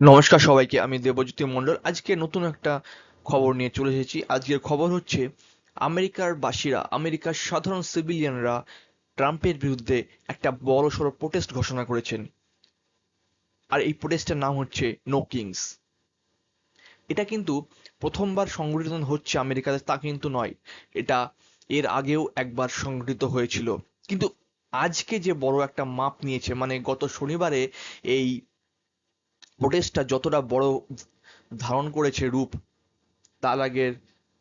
নমস্কার সবাইকে, আমি দেবজ্যোতি মণ্ডল। আজকে নতুন একটা খবর নিয়ে চলে এসেছি। আজকের খবর হচ্ছে, আমেরিকার বাসীরা, আমেরিকার সাধারণ সিভিলিয়ানরা ট্রাম্পের বিরুদ্ধে একটা বড় সড়ো প্রোটেস্ট ঘোষণা করেছেন। আর এই প্রোটেস্টের নাম হচ্ছে নো কিংস এটা কিন্তু প্রথমবার সংগঠিত হচ্ছে আমেরিকাতে, তা কিন্তু নয়। এটা এর আগেও একবার সংগঠিত হয়েছিল। কিন্তু আজকে যে বড় একটা মাপ নিয়েছে মানে গত শনিবারে এই প্রোটেস্টটা যতটা বড় ধারণ করেছে রূপ, তার আগের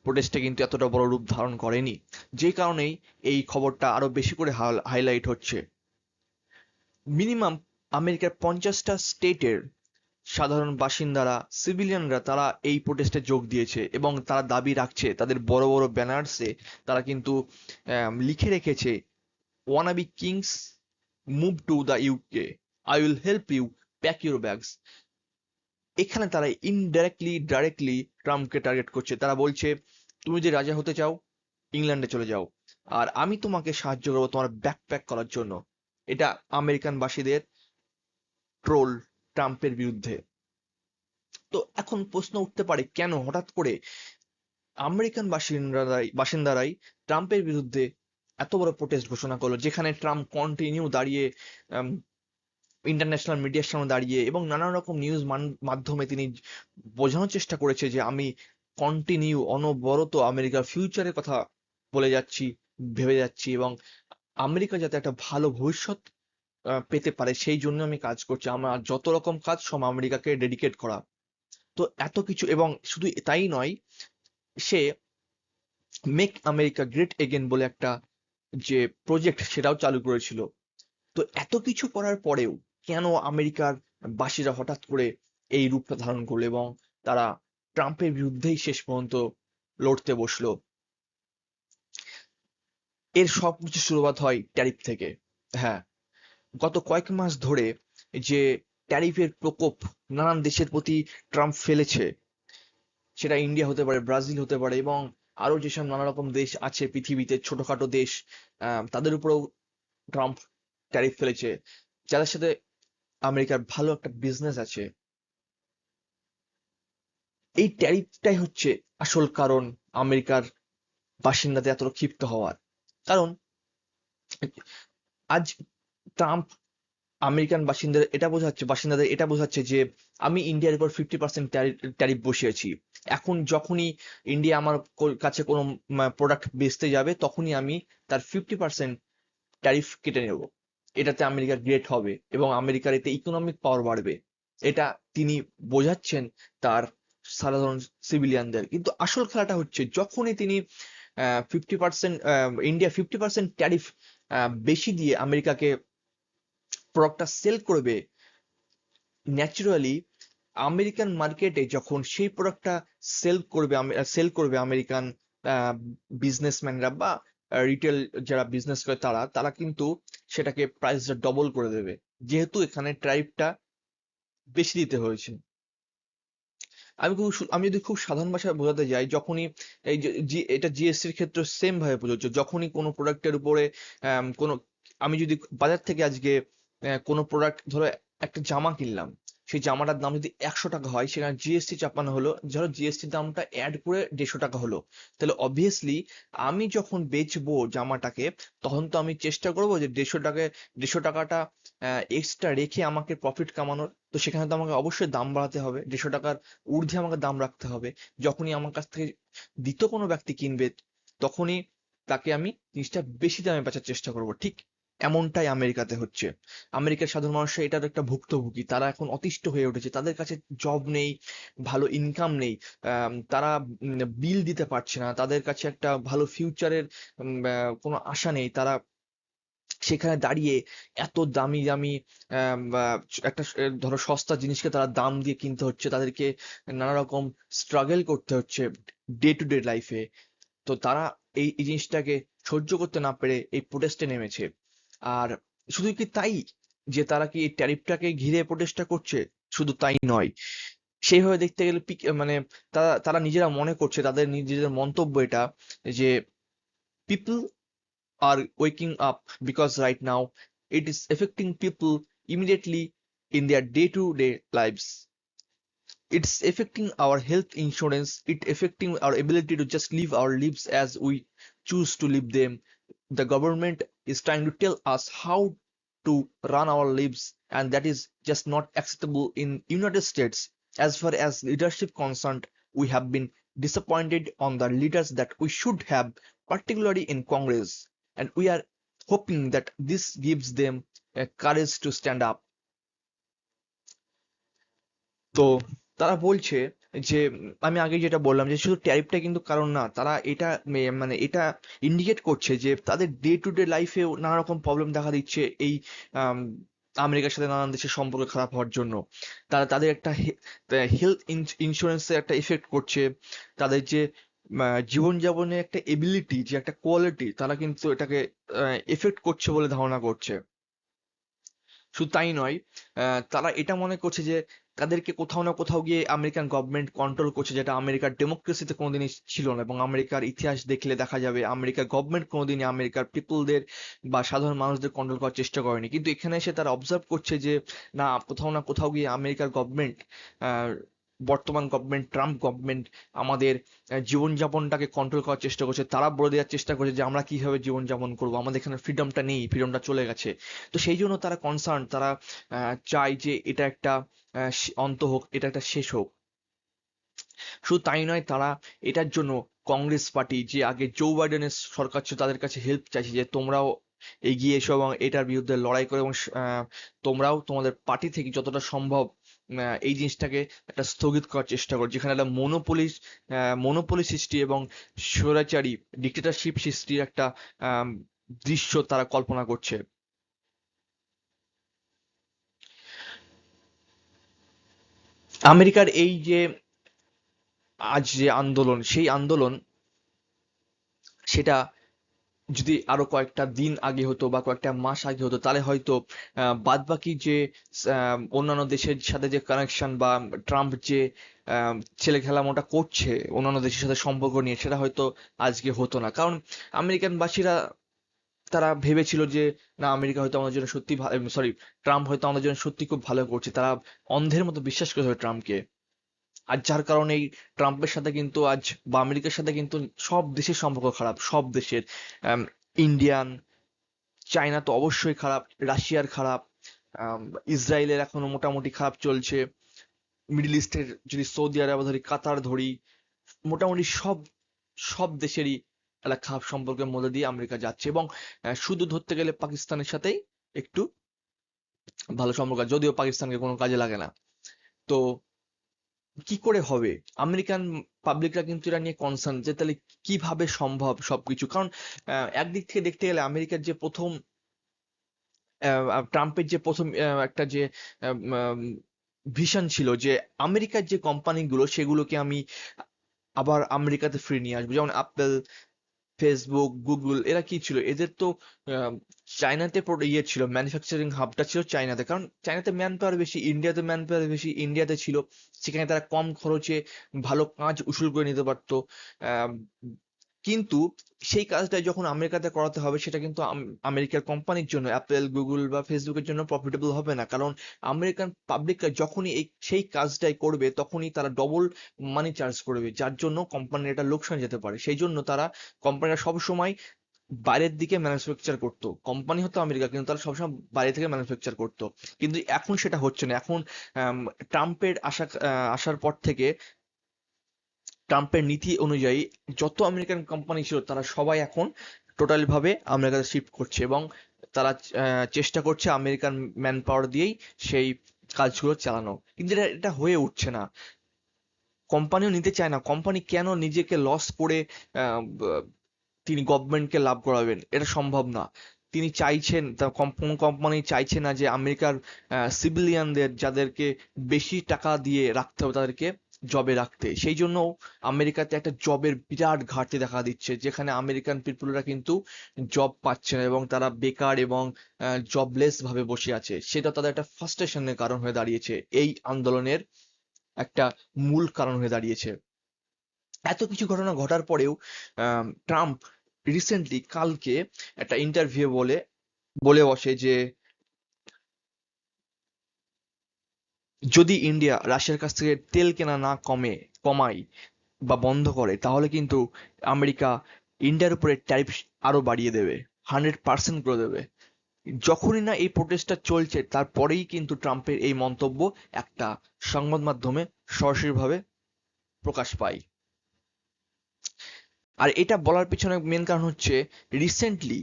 প্রোটেস্টে কিন্তু এতটা বড় রূপ ধারণ করেনি। যে কারণেই এই খবরটা আরও বেশি করে হাইলাইট হচ্ছে। মিনিমাম আমেরিকার পঞ্চাশটা স্টেটের সাধারণ বাসিন্দারা সিভিলিয়ানরা তারা এই প্রোটেস্টে যোগ দিয়েছে এবং তারা দাবি রাখছে, তাদের বড় বড় ব্যানার্সে তারা কিন্তু লিখে রেখেছে wannabe kings move to the UK I will help you pack your bags এখানে তারা ইনডাইরেক্টলি ডাইরেক্টলি ট্রাম্পকে টার্গেট করছে। তারা বলছে, তুমি যে রাজা হতে চাও ইংল্যান্ডে চলে যাও। আর আমি তোমাকে সাহায্য করব তোমার ব্যাকপ্যাক করার জন্য। এটা আমেরিকানবাসীদের ট্রোল ট্রাম্পের বিরুদ্ধে। তো এখন প্রশ্ন উঠতে পারে, কেন হঠাৎ করে আমেরিকান বাসিন্দারাই বাসিন্দারাই ট্রাম্পের বিরুদ্ধে এত বড় প্রোটেস্ট ঘোষণা করল, যেখানে ট্রাম্প কন্টিনিউ দাঁড়িয়ে ইন্টারন্যাশনাল মিডিয়ার সামনে দাঁড়িয়ে এবং নানান রকম নিউজ মাধ্যমে তিনি বোঝানোর চেষ্টা করেছে যে আমি কন্টিনিউ অনবরত আমেরিকার ফিউচারের কথা বলে যাচ্ছি, ভেবে যাচ্ছি এবং আমেরিকা যাতে একটা ভালো ভবিষ্যৎ পেতে পারে সেই জন্য আমি কাজ করছি। আমার যত রকম কাজ সব আমেরিকাকে ডেডিকেট করা। তো এত কিছু এবং শুধু তাই নয়, সে মেক আমেরিকা গ্রেট এগেন বলে একটা যে প্রজেক্ট সেটাও চালু করেছিল। তো এত কিছু করার পরেও কেন আমেরিকার বাসীরা হঠাৎ করে এই রূপটা ধারণ করল এবং তারা ট্রাম্পের বিরুদ্ধেই শেষ পর্যন্ত লড়তে বসল? এর সবকিছু শুরুয়াত হয় ট্যারিফ থেকে। হ্যাঁ গত কয়েক মাস ধরে যে ট্যারিফের প্রকোপ নানান দেশের প্রতি ট্রাম্প ফেলেছে, সেটা ইন্ডিয়া হতে পারে, ব্রাজিল হতে পারে এবং আরও যেসব নানা রকম দেশ আছে, পৃথিবীতে ছোটখাটো দেশ তাদের উপরেও ট্রাম্প ট্যারিফ ফেলেছে, যাদের সাথে আমেরিকার ভালো একটা বিজনেস আছে। এই ট্যারিফটাই হচ্ছে আসল কারণ আমেরিকার বাসিন্দাদের এত ক্ষিপ্ত হওয়ার। কারণ আজ ট্রাম্প আমেরিকান বাসিন্দাদের এটা বোঝাচ্ছে, বাসিন্দাদের এটা বোঝাচ্ছে যে আমি ইন্ডিয়ার উপর ফিফটি পার্সেন্ট ট্যারিফ বসিয়েছি। এখন যখনই ইন্ডিয়া আমার কাছে কোনো প্রোডাক্ট বেচতে যাবে, তখনই আমি তার ফিফটি পার্সেন্ট ট্যারিফ কেটে নেব। এটাতে আমেরিকা গ্রেট হবে এবং আমেরিকার এতে ইকোনমিক পাওয়ার বাড়বে। এটা তিনি বোঝাচ্ছেন তার সাধারণ সিভিলিয়ানদের কিন্তু আসল খেলাটা হচ্ছে যখনই তিনি fifty percent India fifty percent tariff বেশি দিয়ে আমেরিকাকে প্রোডাক্টটা সেল করবে ন্যাচারালি আমেরিকান মার্কেটে যখন সেই প্রোডাক্টটা সেল করবে সেল করবে আমেরিকান বিজনেসম্যানরা বা রিটেল যারা বিজনেস করে তারা তারা কিন্তু সেটাকে প্রাইসটা ডবল করে দেবে। যেহেতু এখানে ট্রাইবটা বেশি দিতে হয়েছে। আমি খুব আমি যদি খুব সাধারণ ভাষায় বোঝাতে যাই, যখনই এই যে এটা জিএসটির ক্ষেত্রে সেম ভাবে প্রযোজ্য। যখনই কোনো প্রোডাক্টের উপরে কোনো আমি যদি বাজার থেকে আজকে কোনো প্রোডাক্ট ধরো একটা জামা কিনলাম সেই জামাটার দাম যদি একশো টাকা হয়, সেখানে জিএসটি চাপানো হলো। ধরো জিএসটি দামটা অ্যাড করে দেড়শো টাকা হলো। তাহলে অবভিয়াসলি আমি যখন বেচবো জামাটাকে, তখন তো আমি চেষ্টা করব যে দেড়শো টাকায় দেড়শো টাকাটা এক্সট্রা রেখে আমাকে প্রফিট কামানোর। তো সেখানে তো আমাকে অবশ্যই দাম বাড়াতে হবে। দেড়শো টাকার ঊর্ধ্বে আমাকে দাম রাখতে হবে। যখনই আমার কাছ থেকে দ্বিতীয় কোনো ব্যক্তি কিনবে, তখনই তাকে আমি জিনিসটা বেশি দামে বেচার চেষ্টা করব, ঠিক? এমনটাই আমেরিকাতে হচ্ছে। আমেরিকার সাধারণ মানুষ এটার একটা ভুক্তভোগী। তারা এখন অতিষ্ঠ হয়ে উঠেছে। তাদের কাছে জব নেই, ভালো ইনকাম নেই তারা বিল দিতে পারছে না। তাদের কাছে একটা ভালো ফিউচারের কোনো আশা নেই। তারা সেখানে দাঁড়িয়ে এত দামি দামি একটা, ধরো সস্তা জিনিসকে তারা দাম দিয়ে কিনতে হচ্ছে। তাদেরকে নানা রকম স্ট্রাগল করতে হচ্ছে ডে টু ডে লাইফে তো তারা এই জিনিসটাকে সহ্য করতে না পেরে এই প্রোটেস্টে নেমেছে। আর শুধু কি তাই যে তারা কি এই ট্যারিফটাকে ঘিরে প্রচেষ্টা করছে? শুধু তাই নয়। সেইভাবে দেখতে গেলে পিক মানে তারা তারা নিজেরা মনে করছে, তাদের নিজেদের মন্তব্য এটা যে people are waking up because right now it is affecting people immediately in their day to day lives it's affecting our health insurance it affecting our ability to just live our lives as we choose to live them the government is trying to tell us how to run our lives and that is just not acceptable in united states as far as leadership concerned we have been disappointed on the leaders that we should have particularly in congress and we are hoping that this gives them a courage to stand up তো তারা বলছে যে, আমি আগে যেটা বললাম যে, শুধু ট্যারিফটা কিন্তু কারণ না, তারা এটা মানে এটা ইন্ডিকেট করছে যে, তাদের ডে টু ডে লাইফেও নানা রকম প্রবলেম দেখা দিচ্ছে এই আমেরিকার সাথে নানান দেশের সম্পর্ক খারাপ হওয়ার জন্য। তারা, তাদের একটা হেলথ ইন্স্যুরেন্সের একটা এফেক্ট করছে। তাদের যে জীবনযাপনের একটা এবিলিটি যে একটা কোয়ালিটি তারা কিন্তু এটাকে এফেক্ট করছে বলে ধারণা করছে। শুধু তাই নয় তারা এটা মনে করছে যে তাদেরকে কোথাও না কোথাও গিয়ে আমেরিকান গভর্নমেন্ট কন্ট্রোল করছে, যেটা আমেরিকার ডেমোক্রেসিতে কোনোদিনই ছিল না এবং আমেরিকার ইতিহাস দেখলে দেখা যাবে আমেরিকার গভর্নমেন্ট কোনোদিনই আমেরিকার পিপুলদের বা সাধারণ মানুষদের কন্ট্রোল করার চেষ্টা করেনি। কিন্তু এখানে এসে তারা অবজার্ভ করছে যে, না, কোথাও না কোথাও গিয়ে আমেরিকার গভর্নমেন্ট বর্তমান গভর্নমেন্ট ট্রাম্প গভর্নমেন্ট আমাদের জীবনযাপনটাকে কন্ট্রোল করার চেষ্টা করছে। তারা বলে দেওয়ার চেষ্টা করছে যে, আমরা কীভাবে জীবনযাপন করব? আমাদের এখানে ফ্রিডমটা নেই ফ্রিডমটা চলে গেছে। তো সেই জন্য তারা কনসার্ন তারা চায় যে এটা একটা অন্ত হোক, এটা একটা শেষ হোক। শুধু তাই নয়, তারা এটার জন্য কংগ্রেস পার্টি, যে আগে জো বাইডেনের সরকার ছিল, তাদের কাছে হেল্প চাইছে যে, তোমরাও এগিয়ে এসো এবং এটার বিরুদ্ধে লড়াই করো এবং তোমরাও তোমাদের পার্টি থেকে যতটা সম্ভব এই জিনিসটাকে একটা স্থগিত করার চেষ্টা করো, যেখানে একটা মনোপলি মনোপলি সৃষ্টি এবং স্বৈরাচারী ডিক্টেটরশিপ সৃষ্টির একটা দৃশ্য তারা কল্পনা করছে। আমেরিকার এই যে, আজ যে আন্দোলন, সেই আন্দোলন, সেটা যদি আরও কয়েকটা দিন আগে হতো বা কয়েকটা মাস আগে হতো, তাহলে হয়তো বাদ বাকি যে অন্যান্য দেশের সাথে যে কানেকশন বা ট্রাম্প যে ছেলে খেলামোটা করছে, অন্যান্য দেশের সাথে সম্পর্ক নিয়ে, সেটা হয়তো আজকে হতো না। কারণ আমেরিকানবাসীরা, তারা ভেবেছিল যে, না, আমেরিকা হয়তো আমাদের জন্য সত্যি সরি ট্রাম্প হয়তো আমাদের জন্য সত্যি খুব ভালো করছে। তারা অন্ধের মতো বিশ্বাস করে ট্রাম্পকে। আর যার কারণে এই ট্রাম্পের সাথে কিন্তু আজ বা আমেরিকার সাথে কিন্তু সব দেশের সম্পর্ক খারাপ, সব দেশের ইন্ডিয়ান, চায়না তো অবশ্যই খারাপ, রাশিয়ার খারাপ ইসরায়েলের এখনও মোটামুটি খারাপ চলছে, মিডল ইস্টের যদি সৌদি আরব, ধরি কাতার ধরি, মোটামুটি সব সব দেশেরই একটা খারাপ সম্পর্কের মধ্যে দিয়ে আমেরিকা যাচ্ছে এবং শুধু ধরতে গেলে পাকিস্তানের সাথেই একটু ভালো সম্পর্ক, যদিও পাকিস্তানকে কোনো কাজে লাগে না। তো কি করে হবে? আমেরিকান পাবলিকরা কিন্তু এটা নিয়ে কনসার্ন যে তাহলে কীভাবে সম্ভব সবকিছু? কারণ একদিক থেকে দেখতে গেলে আমেরিকার যে প্রথম ট্রাম্পের যে প্রথম একটা যে ভিশন ছিল যে আমেরিকার যে কোম্পানিগুলো সেগুলোকে আমি আবার আমেরিকাতে ফিরিয়ে নিয়ে আসব। যেমন অ্যাপেল ফেসবুক গুগল এরা কি ছিল? এদের তো চায়নাতে ইয়ে ছিল ম্যানুফ্যাকচারিং হাবটা ছিল চায়নাতে কারণ চায়নাতে ম্যান পাওয়ার বেশি ইন্ডিয়াতে ম্যান পাওয়ার বেশি ইন্ডিয়াতে ছিল। সেখানে তারা কম খরচে ভালো কাজ উসুল করে নিতে পারতো। কিন্তু সেই কাজটা যখন আমেরিকাতে করাতে হবে, সেটা কিন্তু আম- আমেরিকার কোম্পানির জন্য, অ্যাপেল, গুগল বা ফেসবুকের জন্য প্রফিটেবল হবে না। কারণ আমেরিকান পাবলিকরা যখনই এই, সেই কাজটাই করবে, তখনই তারা ডবল মানি চার্জ করবে, যার জন্য কোম্পানির এটা লোকসান যেতে পারে। সেই জন্য তারা কোম্পানিরা সবসময় বাইরের দিকে ম্যানুফ্যাকচার করতো। কোম্পানি হতো আমেরিকা, কিন্তু তারা সবসময় বাইরে থেকে ম্যানুফ্যাকচার করতো। কিন্তু এখন সেটা হচ্ছে না। এখন ট্রাম্পের আসা আসার পর থেকে ট্রাম্পের নীতি অনুযায়ী যত আমেরিকান কোম্পানি ছিল, তারা সবাই এখন টোটাল ভাবে আমেরিকাতে শিফট করছে এবং তারা চেষ্টা করছে আমেরিকান ম্যান পাওয়ার দিয়েই সেই কাজগুলো চালানো। কিন্তু এটা এটা হয়ে উঠছে না। কোম্পানিও নিতে চায় না। কোম্পানি কেন নিজেকে লস করে তিনি গভর্নমেন্টকে লাভ করাবেন? এটা সম্ভব না। তিনি চাইছেন কোন কোম্পানি চাইছে না যে আমেরিকার সিভিলিয়ানদের যাদেরকে বেশি টাকা দিয়ে রাখতে হবে, তাদেরকে জবে রাখতে। সেই জন্য আমেরিকাতে একটা জবের বিরাট ঘাটতি দেখা দিচ্ছে, যেখানে আমেরিকান পিপলরা কিন্তু জব পাচ্ছে না এবং তারা বেকার এবং জবলেস ভাবে বসে আছে। সেটা তাদের একটা ফ্রাস্ট্রেশনের কারণ হয়ে দাঁড়িয়েছে। এই আন্দোলনের একটা মূল কারণ হয়ে দাঁড়িয়েছে। এত কিছু ঘটনা ঘটার পরেও ট্রাম্প রিসেন্টলি কালকে একটা ইন্টারভিউ বলে বলে বসে যে যদি ইন্ডিয়া রাশিয়ার কাছ থেকে তেল কেনা না কমে, কমায় বা বন্ধ করে, তাহলে কিন্তু আমেরিকা ইন্ডিয়ার উপরে ট্যারিফ আরও বাড়িয়ে দেবে হান্ড্রেড পার্সেন্ট করে দেবে। যখনই না এই প্রোটেস্টটা চলছে, তারপরেই কিন্তু ট্রাম্পের এই মন্তব্য একটা সংবাদ মাধ্যমে সরাসরিভাবে প্রকাশ পায়। আর এটা বলার পিছনে মেন কারণ হচ্ছে রিসেন্টলি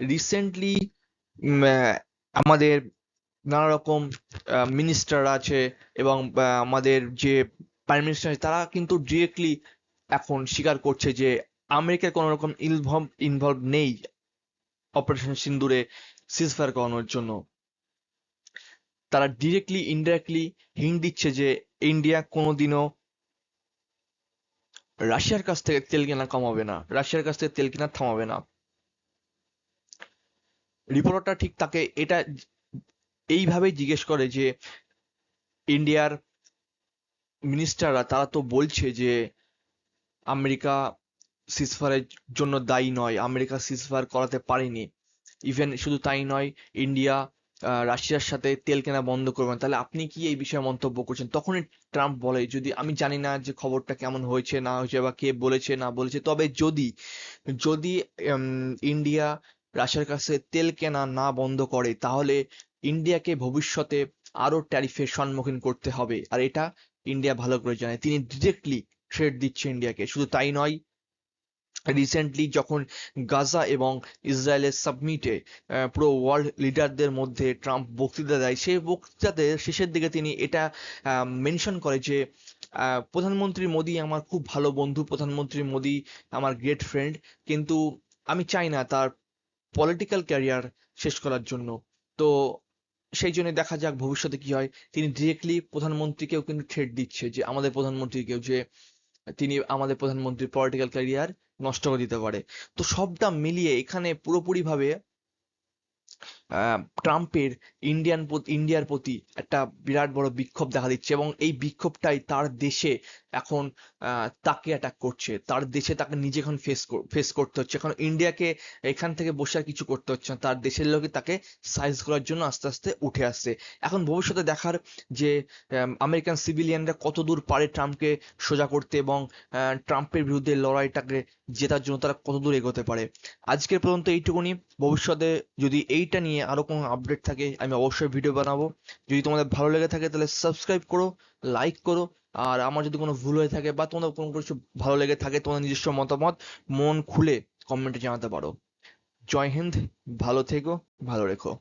রিসেন্টলি আমাদের নানা রকম মিনিস্টার আছে এবং আমাদের যে প্রাইম মিনিস্টার আছে, তারা কিন্তু ডিরেক্টলি এখন স্বীকার করছে যে আমেরিকার কোনো রকম ইনভলভ ইনভলভ নেই অপারেশন সিন্দুরে সিজফায়ার করানোর জন্য। তারা ডিরেক্টলি ইনডাইরেক্টলি হিন্ট দিচ্ছে যে ইন্ডিয়া কোনোদিনও রাশিয়ার কাছ থেকে তেল কেনা কমাবে না, রাশিয়ার কাছ থেকে তেল কেনা থামাবে না। রিপোর্টারটা ঠিক তাকে এটা এইভাবেই জিজ্ঞেস করে যে, ইন্ডিয়ার মিনিস্টাররা তারা তো বলছে যে, আমেরিকা সিজফায়ারের জন্য দায়ী নয়, আমেরিকা সিজফায়ার করাতে পারেনি। ইভেন শুধু তাই নয়, ইন্ডিয়া রাশিয়ার সাথে তেল কেনা বন্ধ করবেন তাহলে আপনি কি এই বিষয়ে মন্তব্য করছেন? তখনই ট্রাম্প বলে, যদি আমি জানি না যে খবরটা কেমন হয়েছে, না হয়েছে বা কে বলেছে, না বলেছে, তবে যদি যদি ইন্ডিয়া রাশিয়ার কাছে তেল কেনা না বন্ধ করে, তাহলে ইন্ডিয়াকে ভবিষ্যতে আরও ট্যারিফের সম্মুখীন করতে হবে। আর এটা ইন্ডিয়া ভালো করে জানে। তিনি ডিরেক্টলি ট্রেড দিচ্ছে ইন্ডিয়াকে। শুধু তাই নয় রিসেন্টলি যখন গাজা এবং ইসরায়েলের সাবমিটে পুরো ওয়ার্ল্ড লিডারদের মধ্যে ট্রাম্প বক্তৃতা দেয়, সেই বক্তৃতাতে শেষের দিকে তিনি এটা মেনশন করে যে প্রধানমন্ত্রী মোদি আমার খুব ভালো বন্ধু, প্রধানমন্ত্রী মোদি আমার গ্রেট ফ্রেন্ড কিন্তু আমি চাই না তার পলিটিক্যাল ক্যারিয়ার শেষ করার জন্য। তো সেই জন্য দেখা যাক ভবিষ্যতে কি হয়। তিনি ডিরেক্টলি প্রধানমন্ত্রীকেও কিন্তু থ্রেট দিচ্ছে যে আমাদের প্রধানমন্ত্রীকেও যে তিনি আমাদের প্রধানমন্ত্রীর পলিটিক্যাল ক্যারিয়ার নষ্ট করে দিতে পারে। তো সবটা মিলিয়ে এখানে পুরোপুরিভাবে ট্রাম্পের ইন্ডিয়ান ইন্ডিয়ার প্রতি একটা বিরাট বড় বিক্ষোভ দেখা দিচ্ছে এবং এই বিক্ষোভটাই তার দেশে এখন তাকে অ্যাটাক করছে। তার দেশে তাকে নিজে এখন ফেস ফেস করতে হচ্ছে। এখন ইন্ডিয়াকে এখান থেকে বসে আর কিছু করতে হচ্ছে না। তার দেশের লোকে তাকে সাইজ করার জন্য আস্তে আস্তে উঠে আসছে। এখন ভবিষ্যতে দেখার যে আমেরিকান সিভিলিয়ানরা কত দূর পারে ট্রাম্পকে সোজা করতে এবং ট্রাম্পের বিরুদ্ধে লড়াইটাকে জেতার জন্য তারা কত দূর এগোতে পারে? আজকের পর্যন্ত এইটুকুনি। ভবিষ্যতে যদি এইটা নিয়ে আরও কোনো আপডেট থাকে, আমি অবশ্যই ভিডিও বানাবো। যদি তোমাদের ভালো লেগে থাকে, তাহলে সাবস্ক্রাইব করো লাইক করো। আর আমার যদি কোনো ভুল হয়ে থাকে বা তোমাদের কোনো কিছু ভালো লেগে থাকে, তোমাদের নিজস্ব মতামত, মন খুলে কমেন্টে জানাতে পারো। জয় হিন্দ, ভালো থেকো, ভালো রেখো।